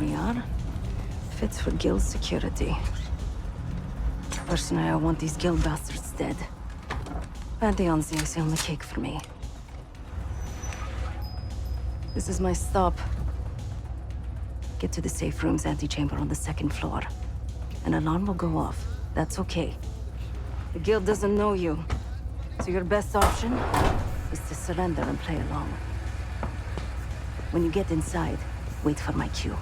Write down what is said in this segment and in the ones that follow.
We are. Fits for guild security. Personally, I want these guild bastards dead. Pantheon's the icing on the cake for me. This is my stop. Get to the safe room's antechamber on the second floor. An alarm will go off. That's okay. The guild doesn't know you. So your best option is to surrender and play along. When you get inside, wait for my cue.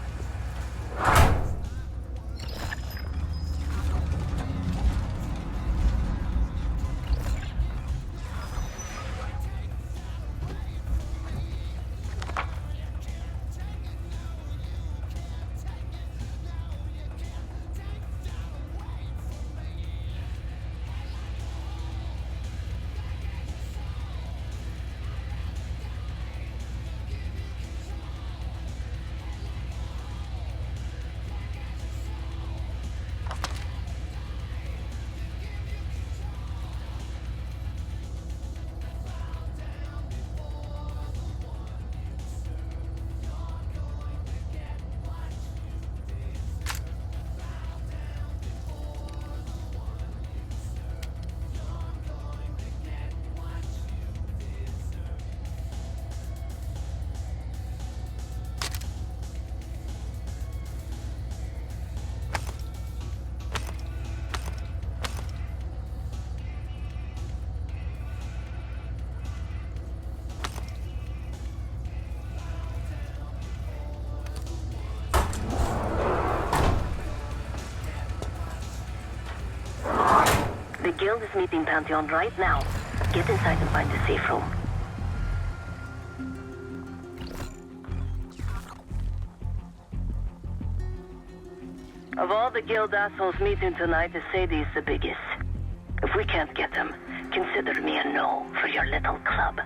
Guild is meeting Pantheon right now. Get inside and find the safe room. Of all the guild assholes meeting tonight, the Sadie's the biggest. If we can't get them, consider me a no for your little club.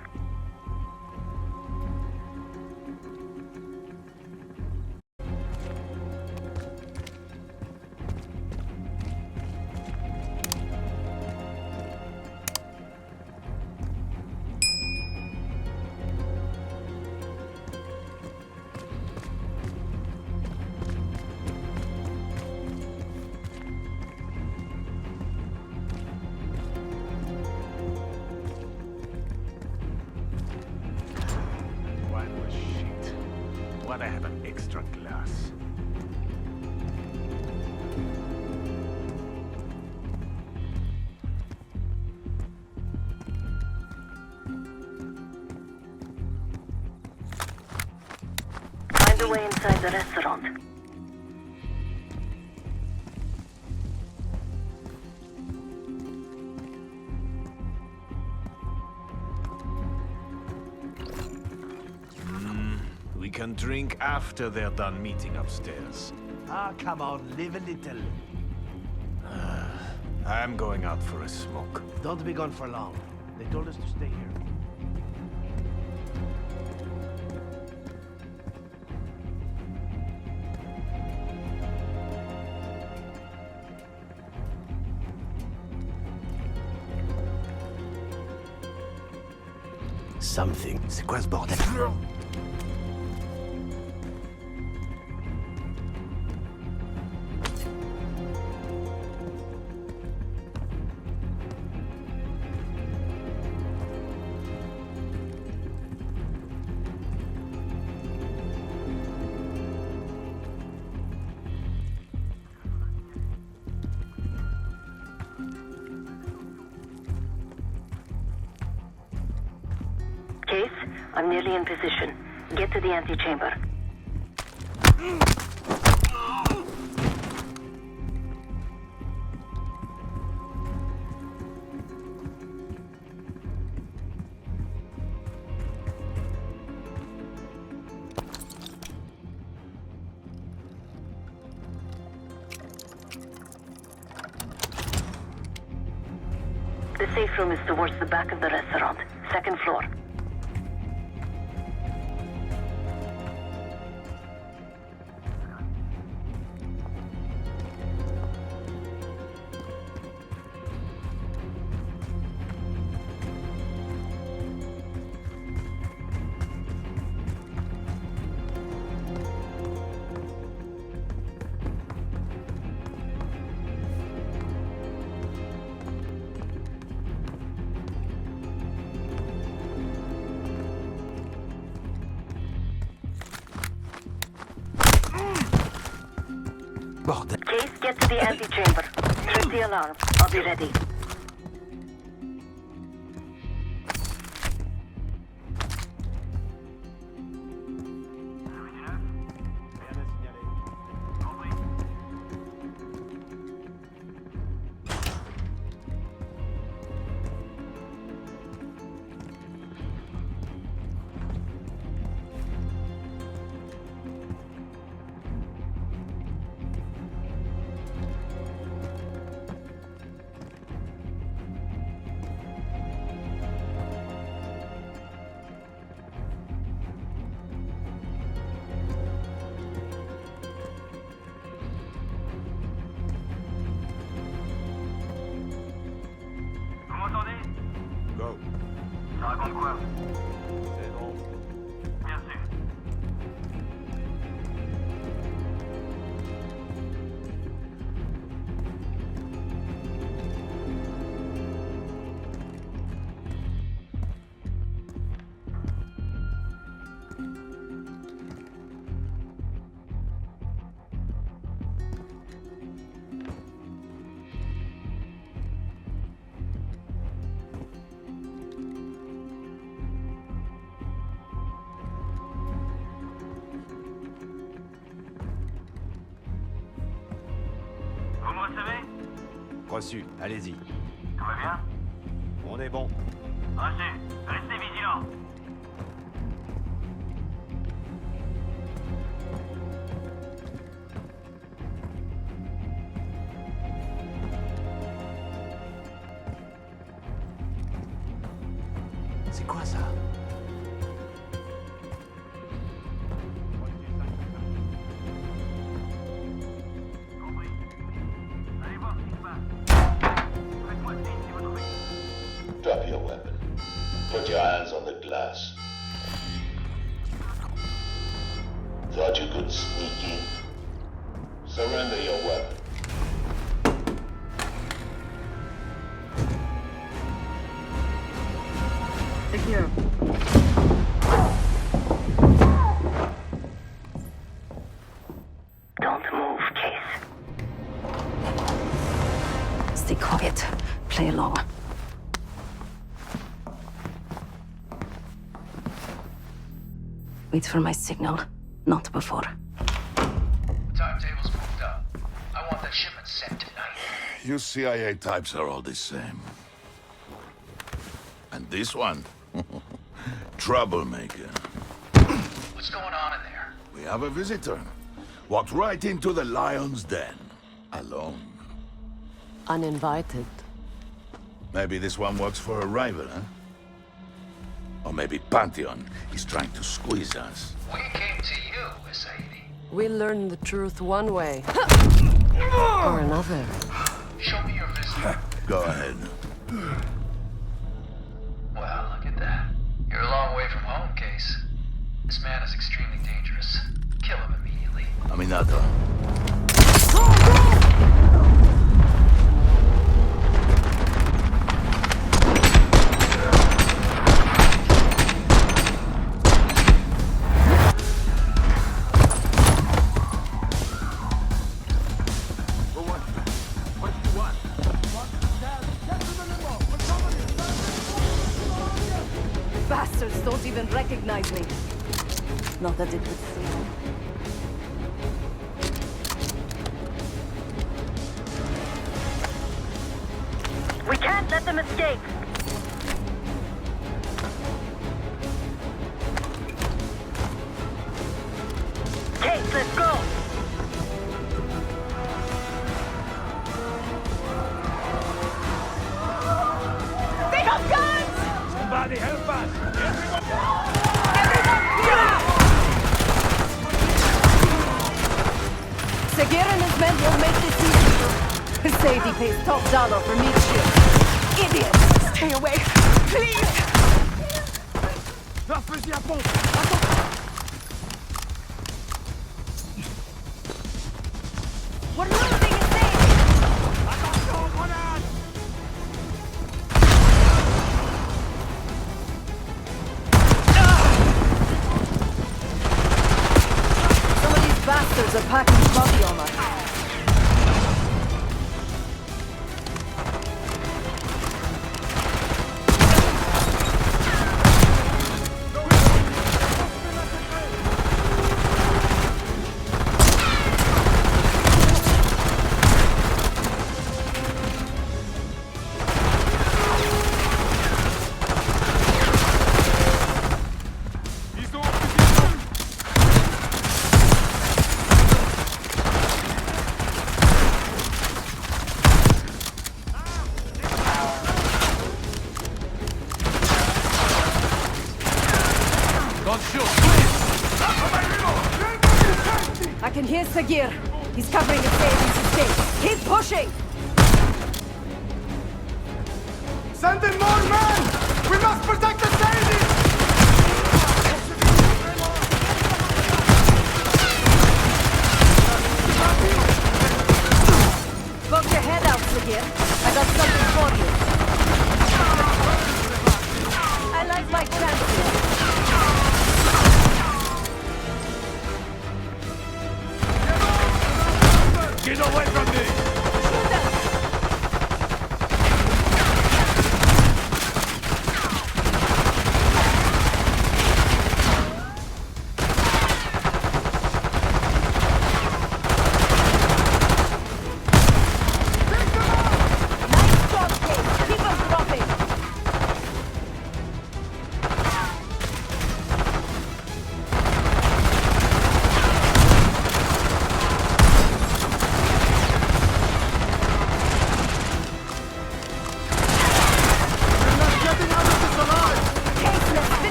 Find inside the restaurant. We can drink after they're done meeting upstairs. Ah, come on, live a little. I'm going out for a smoke. Don't be gone for long. They told us to stay here. Something. C'est quoi ce bordel? Safe room is towards the back of the restaurant, second floor. Bordel. Get to the antechamber. Trip the alarm. I'll be ready. Reçu. Allez-y. Tout va bien On est bon. Reçu. Restez vigilants. Thought you could sneak in? Surrender your weapon. Don't move, Case. Stay quiet. Play along. Wait for my signal. Not before. Timetable's moved up. I want that shipment sent tonight. You CIA types are all the same. And this one? Troublemaker. What's going on in there? We have a visitor. Walked right into the lion's den. Alone. Uninvited. Maybe this one works for a rival, huh? Or maybe Pantheon is trying to squeeze us. We came to you, Sadie. We learn the truth one way or another. Show me your visitor. Go ahead. Well, look at that. You're a long way from home, Case. This man is extremely dangerous. Kill him immediately. Aminata. Not that it would Segir and his men will make this easy. Sadie pays top dollar for meat shield. Idiots! Stay away! Please! Leur fusil à pompe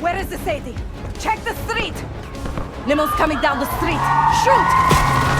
Where is the Sadie? Check the street! Nimmel's coming down the street! Shoot!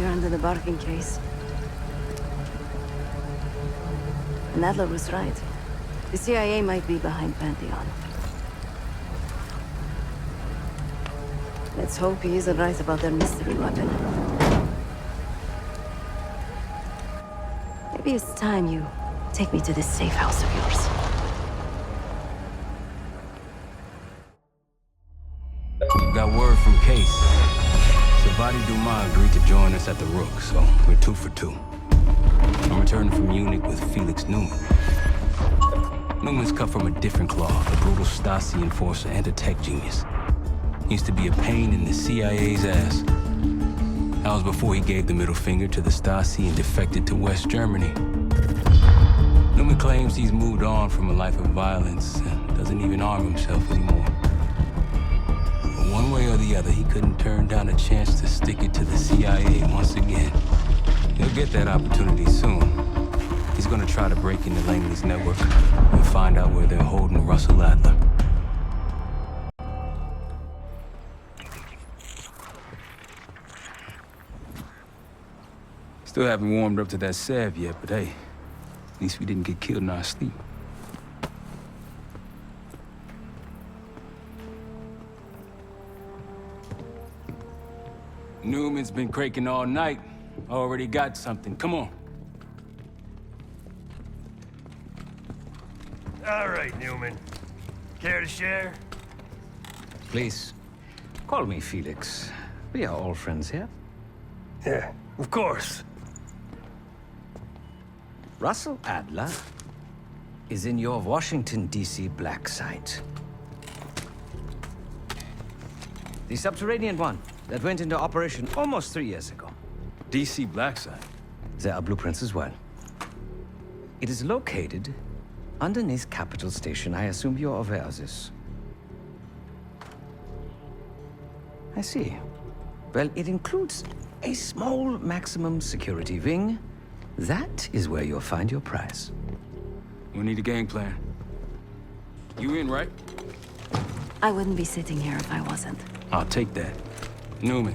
Her under the bargain case. And Adler was right. The CIA might be behind Pantheon. Let's hope he isn't right about their mystery weapon. Maybe it's time you take me to this safe house of yours. Savati Dumas agreed to join us at the Rook, so we're two for two. I'm returning from Munich with Felix Newman. Newman's cut from a different cloth, a brutal Stasi enforcer and a tech genius. He used to be a pain in the CIA's ass. That was before he gave the middle finger to the Stasi and defected to West Germany. Newman claims he's moved on from a life of violence and doesn't even arm himself anymore. One way or the other, he couldn't turn down a chance to stick it to the CIA once again. He'll get that opportunity soon. He's gonna try to break into Langley's network and find out where they're holding Russell Adler. Still haven't warmed up to that salve yet, but hey, at least we didn't get killed in our sleep. Newman's been craking all night. Already got something. Come on. All right, Newman. Care to share? Please, call me Felix. We are all friends here. Yeah, of course. Russell Adler is in your Washington, D.C. black site. The subterranean one that went into operation almost three years ago. DC Blackside. There are blueprints as well. It is located underneath Capitol Station. I assume you're aware of this. I see. Well, it includes a small maximum security wing. That is where you'll find your prize. We need a game plan. You in, right? I wouldn't be sitting here if I wasn't. I'll take that. Newman.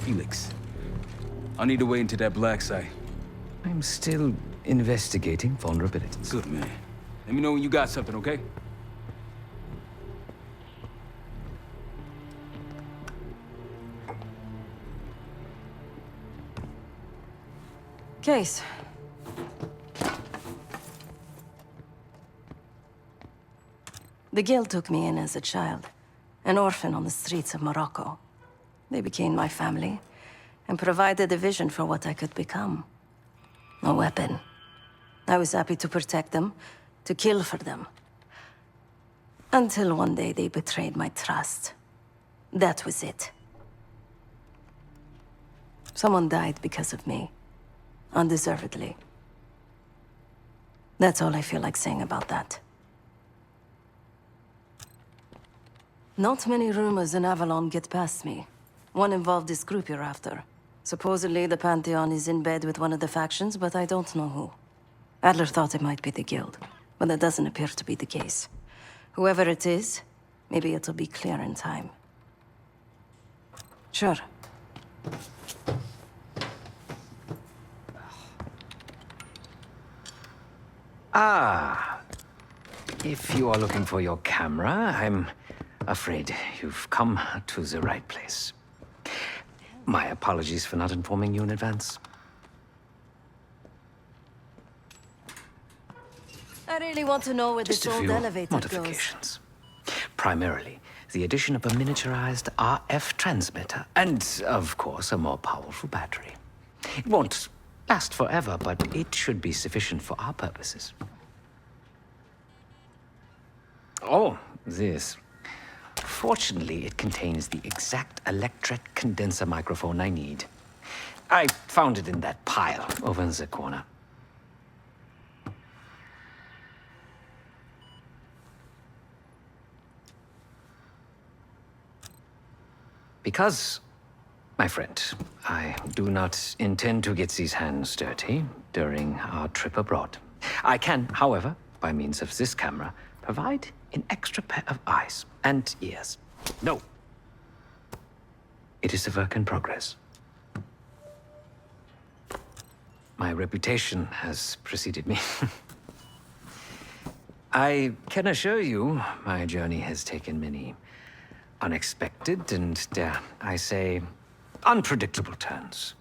Felix. I'll need to wait into that black site. I'm still investigating vulnerabilities. Good, man. Let me know when you got something, okay? Case. The guild took me in as a child, an orphan on the streets of Morocco. They became my family and provided a vision for what I could become. A weapon. I was happy to protect them, to kill for them. Until one day they betrayed my trust. That was it. Someone died because of me. Undeservedly. That's all I feel like saying about that. Not many rumors in Avalon get past me. One involved this group you're after. Supposedly, the Pantheon is in bed with one of the factions, but I don't know who. Adler thought it might be the Guild, but that doesn't appear to be the case. Whoever it is, maybe it'll be clear in time. Sure. Ah. If you are looking for your camera, I'm afraid you've come to the right place. My apologies for not informing you in advance. I really want to know where Just this old elevator goes. modifications. Primarily, the addition of a miniaturized RF transmitter, and, of course, a more powerful battery. It won't last forever, but it should be sufficient for our purposes. Oh, this. Fortunately, it contains the exact electret condenser microphone I need. I found it in that pile over in the corner. Because, my friend, I do not intend to get these hands dirty during our trip abroad. I can, however, by means of this camera, provide an extra pair of eyes and ears. No. It is a work in progress. My reputation has preceded me. I can assure you, my journey has taken many unexpected and, dare I say, unpredictable turns.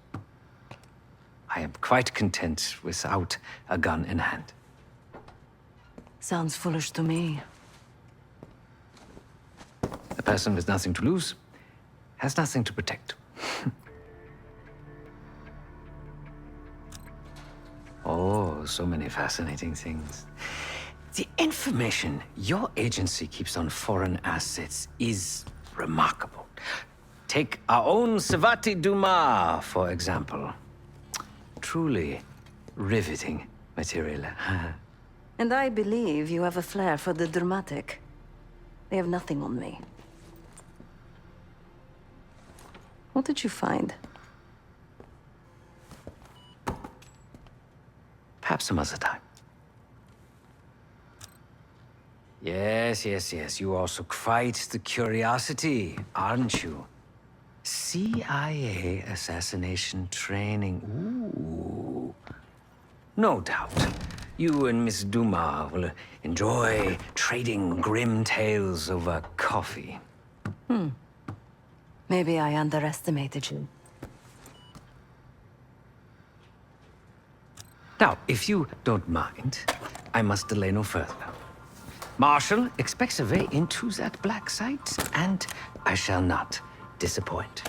I am quite content without a gun in hand. Sounds foolish to me. A person with nothing to lose has nothing to protect. oh, so many fascinating things. The information your agency keeps on foreign assets is remarkable. Take our own Savati Dumas, for example. Truly riveting material. And I believe you have a flair for the dramatic. They have nothing on me. What did you find? Perhaps some other time. Yes, yes, yes. You also quite the curiosity, aren't you? CIA assassination training. Ooh. No doubt. You and Miss Duma will enjoy trading grim tales over coffee. Hmm. Maybe I underestimated you. Now, if you don't mind, I must delay no further. Marshall expects a way into that black site, and I shall not disappoint.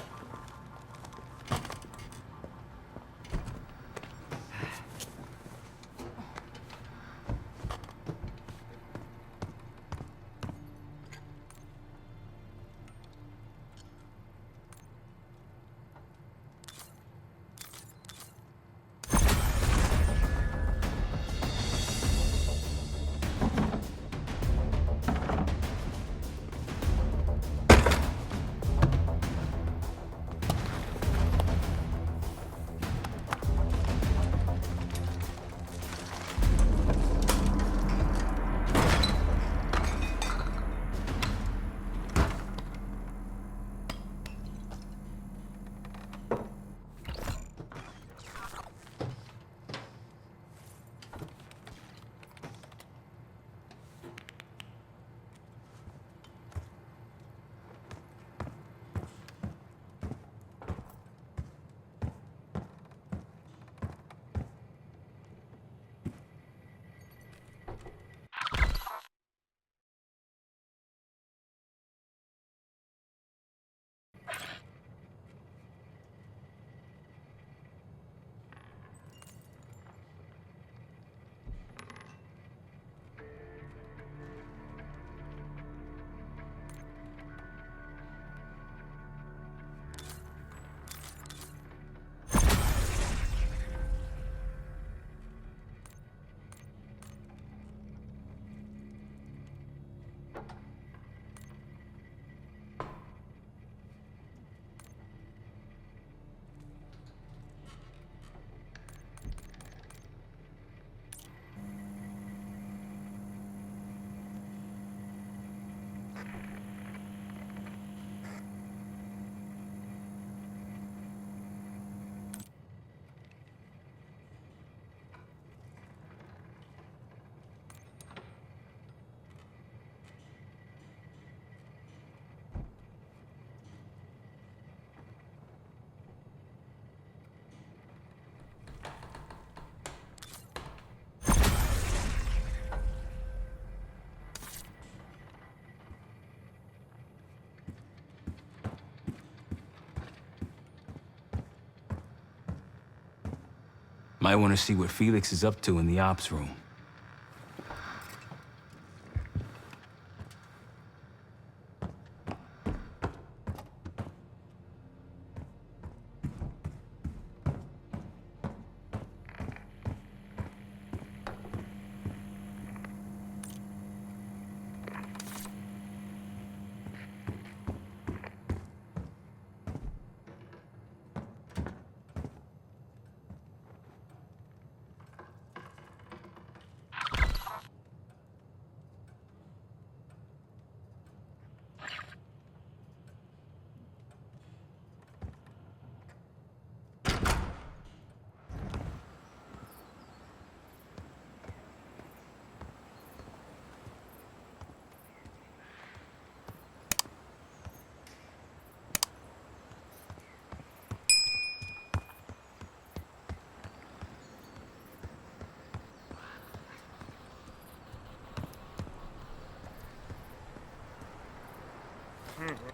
Might want to see what Felix is up to in the ops room.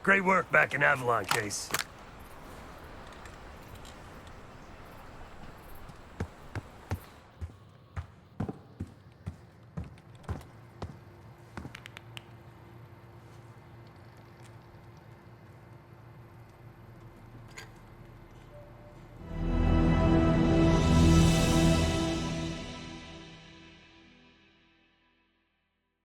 Great work back in Avalon, Case.